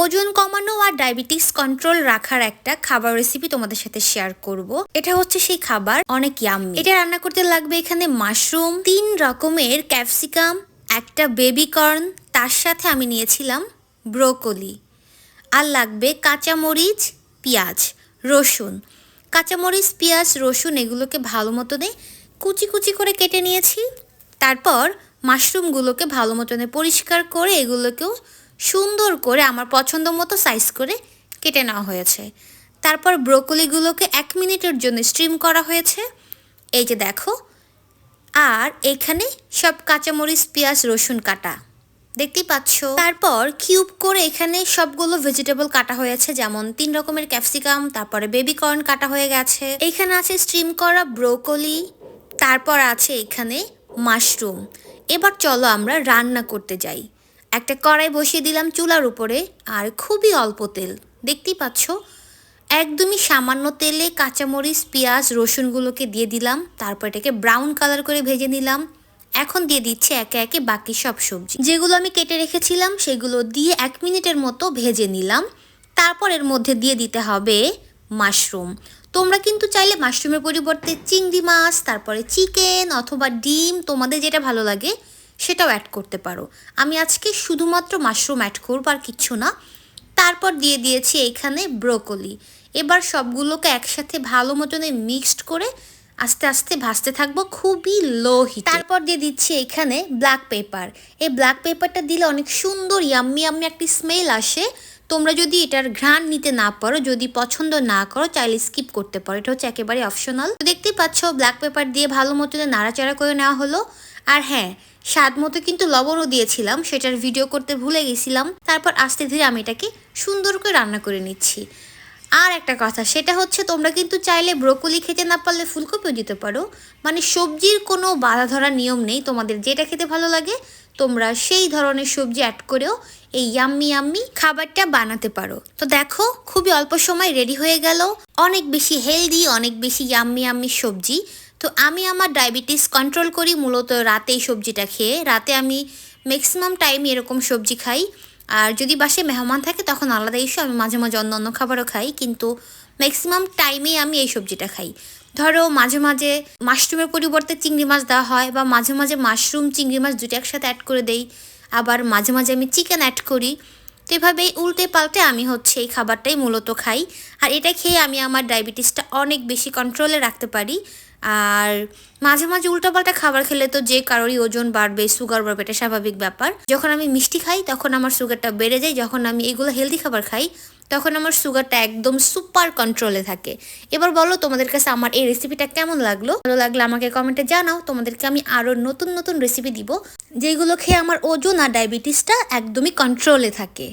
ওজন কমানো আর diabetes control রাখার একটা খাবার রেসিপি তোমাদের সাথে শেয়ার করব। এটা হচ্ছে সেই খাবার, অনেক ইয়াম্মি এটা রান্না করতে লাগবে এখানে মাশরুম তিন রকমের ক্যাপসিকাম একটা বেবি কর্ন তার সাথে আমি নিয়েছিলাম ব্রোকলি আর লাগবে কাঁচামরিচ, পেঁয়াজ, রসুন। কাঁচামরিচ, পেঁয়াজ, রসুন এগুলোকে ভালো মতনে কুচি কুচি করে কেটে নিয়েছি। তারপর মাশরুমগুলোকে ভালো মতনে পরিষ্কার করে এগুলোকেও সুন্দর করে আমার পছন্দ মতো সাইজ করে কেটে নেওয়া হয়েছে। তারপর ব্রোকলিগুলোকে এক মিনিটের জন্য স্ট্রিম করা হয়েছে। এই যে দেখো, আর এখানে সব কাঁচামরিচ, পেঁয়াজ, রসুন কাটা। দেখতেই পাচ্ছ? তারপর কিউব করে এখানে সবগুলো ভেজিটেবল কাটা হয়েছে, যেমন তিন রকমের ক্যাপসিকাম তারপরে বেবি কর্ন কাটা হয়ে গেছে। এখানে আছে স্ট্রিম করা ব্রোকলি, তারপর আছে এখানে মাশরুম এবার চলো আমরা রান্না করতে যাই। একটা কড়াই বসিয়ে দিলাম চুলার উপরে, আর খুবই অল্প তেল। দেখতেই পাচ্ছ? একদমই সামান্য তেলে কাঁচামরিচ, পেঁয়াজ, রসুনগুলোকে দিয়ে দিলাম, তারপর এটাকে ব্রাউন কালার করে ভেজে নিলাম। এখন দিয়ে দিচ্ছে একে একে বাকি সব সবজি। যেগুলো আমি কেটে রেখেছিলাম, সেগুলো দিয়ে এক মিনিটের মতো ভেজে নিলাম। তারপর এর মধ্যে দিয়ে দিতে হবে মাশরুম। তোমরা কিন্তু চাইলে মাশরুমের পরিবর্তে চিংড়ি মাছ, তারপরে চিকেন অথবা ডিম, তোমাদের যেটা ভালো লাগে সেটাও অ্যাড করতে পারো। আমি আজকে শুধুমাত্র মাশরুম অ্যাড করব আর কিচ্ছু না। তারপর দিয়ে দিয়েছি এইখানে ব্রোকলি এবার সবগুলোকে একসাথে ভালো মতনে মিক্সড করে আস্তে আস্তে ভাজতে থাকব খুবই লো হিট তারপর দিয়ে দিচ্ছি এখানে ব্ল্যাক পেপার এই ব্ল্যাক পেপারটা দিলে অনেক সুন্দর ইয়াম্মি ইয়াম্মি একটি স্মেল আসে। তোমরা যদি এটার ঘ্রাণ নিতে না পারো, যদি পছন্দ না করো, চাইলে স্কিপ করতে পারো। এটা হচ্ছে একেবারে অপশনাল দেখতেই পাচ্ছ ব্ল্যাক পেপার দিয়ে ভালো মতনে নাড়াচাড়া করে নেওয়া হলো। আর হ্যাঁ স্বাদ মতো কিন্তু লবণও দিয়েছিলাম, সেটার ভিডিও করতে ভুলে গেছিলাম। তারপর আস্তে ধীরে আমি এটাকে সুন্দর করে রান্না করে নিচ্ছি। আর একটা কথা, সেটা হচ্ছে তোমরা কিন্তু চাইলে ব্রোকলি খেতে না পারলে ফুলকপিও দিতে পারো। মানে সবজির কোনো বাধা ধরার নিয়ম নেই, তোমাদের যেটা খেতে ভালো লাগে, তোমরা সেই ধরনের সবজি অ্যাড করেও এই ইয়াম্মি ইয়াম্মি খাবারটা বানাতে পারো। তো দেখো, খুবই অল্প সময় রেডি হয়ে গেল। অনেক বেশি হেলদি অনেক বেশি ইয়াম্মি ইয়াম্মি সবজি। তো আমি আমার ডায়াবেটিস কন্ট্রোল করি, মূলত রাতে সবজিটা খেয়ে। রাতে আমি ম্যাক্সিমাম টাইম এরকম সবজি খাই। আর যদি বাসে মেহমান থাকে, তখন আলাদা ইস্যু আমি মাঝে মাঝে অন্য অন্য খাবারও খাই, কিন্তু ম্যাক্সিমাম টাইমেই আমি এই সবজিটা খাই। ধরো, মাঝে মাঝে মাশরুমের পরিবর্তে চিংড়ি মাছ দেওয়া হয়, বা মাঝে মাঝে মাশরুম চিংড়ি মাছ দুটো একসাথে অ্যাড করে দেই। আবার মাঝে মাঝে আমি চিকেন অ্যাড করি। তো এভাবেই উল্টে পাল্টে আমি হচ্ছে এই খাবারটাই মূলত খাই। আর এটা খেয়ে আমি আমার ডায়াবেটিসটা অনেক বেশি কন্ট্রোলে রাখতে পারি। আর মাঝে মাঝে উল্টোপাল্টা খাবার খেলে তো যে কারোরই ওজন বাড়বে সুগার বাড়বে, এটা স্বাভাবিক ব্যাপার। যখন আমি মিষ্টি খাই, তখন আমার সুগারটা বেড়ে যায়। যখন আমি এগুলো হেলদি খাবার খাই, তখন আমার সুগারটা একদম সুপার কন্ট্রোলে থাকে। এবার বলো, তোমাদের কাছে আমার এই রেসিপিটা কেমন লাগল? ভালো লাগলে আমাকে কমেন্টে জানাও। তোমাদেরকে আমি আরও নতুন নতুন রেসিপি দিব। যেগুলো খেয়ে আমার ওজন আর ডায়াবেটিসটা একদমই কন্ট্রোলে থাকে।